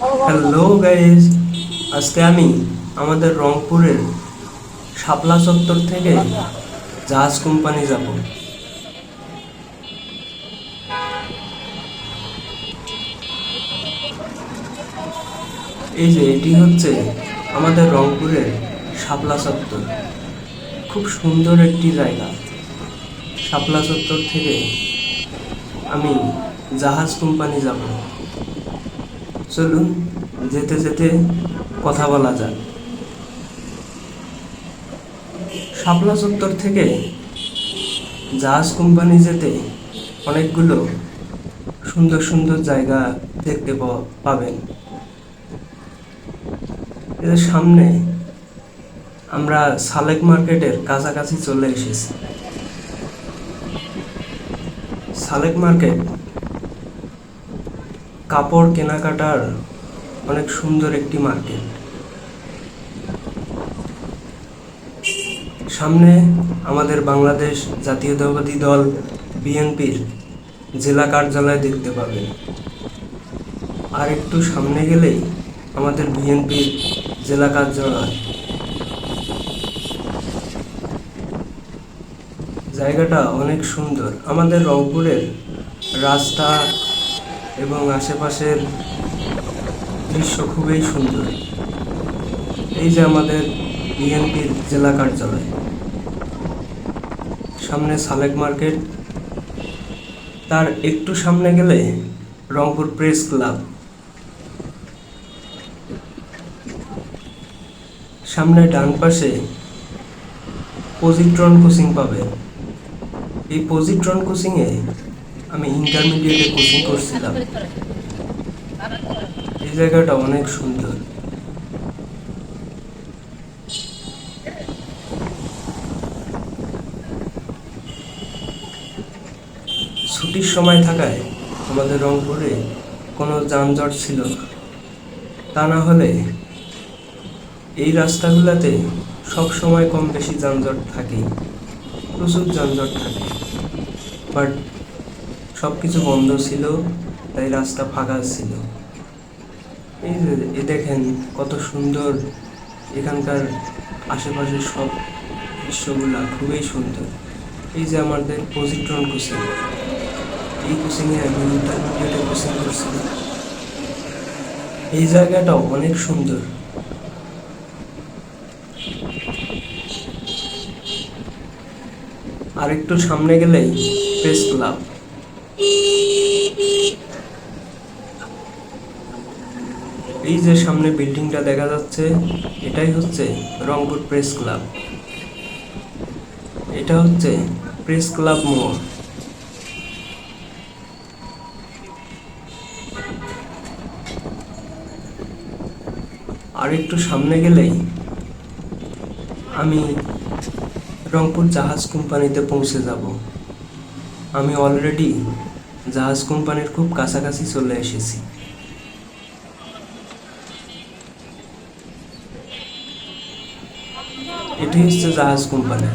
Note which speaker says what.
Speaker 1: Hello guys আজকে আমি আমাদের রংপুরের শাপলা চত্বর থেকে জাহাজ কোম্পানি যাব। এই যে, এটি হচ্ছে আমাদের রংপুরের শাপলা চত্বর। খুব সুন্দর একটি জায়গা। শাপলা চত্বর থেকে আমি জাহাজ কোম্পানি যাব। চলুন যেতে যেতে কথা বলা যাক। শাপলা চত্বর থেকে জাহাজ কোম্পানি যেতে অনেকগুলো সুন্দর সুন্দর জায়গা দেখতে পাবেন। এর সামনে আমরা সালেক মার্কেটের কাছাকাছি চলে এসেছি। সালেক মার্কেট কাপড় কেনাকাটার অনেক সুন্দর একটি মার্কেট। সামনে আমাদের বাংলাদেশ জাতীয়তাবাদী দল বিএনপির জেলা কার্যালয় দেখতে পাবেন। আর একটু সামনে গেলেই আমাদের বিএনপির জেলা কার্যালয়। জায়গাটা অনেক সুন্দর। আমাদের রংপুরের রাস্তা এবং আশেপাশের দৃশ্য খুবই সুন্দর। এই যে আমাদের বিএনপির জেলা কার্যালয়। সামনে সালেক মার্কেট। তার একটু সামনে গেলে রংপুর প্রেস ক্লাব। সামনে ডান পাশে পজিট্রন কোচিং পাবে। এই পজিট্রন কোচিংয়ে আমি ইন্টারমিডিয়েটে কোচিং করছিলাম। এই জায়গাটা অনেক সুন্দর। ছুটির সময় থাকায় আমাদের রংপুরে কোনো যানজট ছিল তা না হলে এই রাস্তাগুলোতে সব সময় কম বেশি যানজট থাকে প্রচুর যানজট থাকে। বাট সব কিছু বন্ধ ছিল, তাই রাস্তা ফাঁকা ছিল। এই যে, এ দেখেন কত সুন্দর এখানকার আশেপাশের সব দৃশ্যগুলা, খুবই সুন্দর। এই যে আমাদের পজিট্রন কোচিং এই কোচিংয়ে আমি ইন্টারমিডিয়েটে কোচিং করছিলাম এই জায়গাটাও অনেক সুন্দর। আর একটু সামনে গেলেই প্রেস ক্লাব এই যে সামনে বিল্ডিংটা দেখা যাচ্ছে, এটাই হচ্ছে রংপুর প্রেস ক্লাব। এটা হচ্ছে প্রেস ক্লাব মোড়। আর একটু সামনে গেলেই আমি রংপুর জাহাজ কোম্পানিতে পৌঁছে যাব। আমি অলরেডি জাহাজ কোম্পানির খুব কাছাকাছি চলে এসেছি। এটি হচ্ছে জাহাজ কোম্পানি।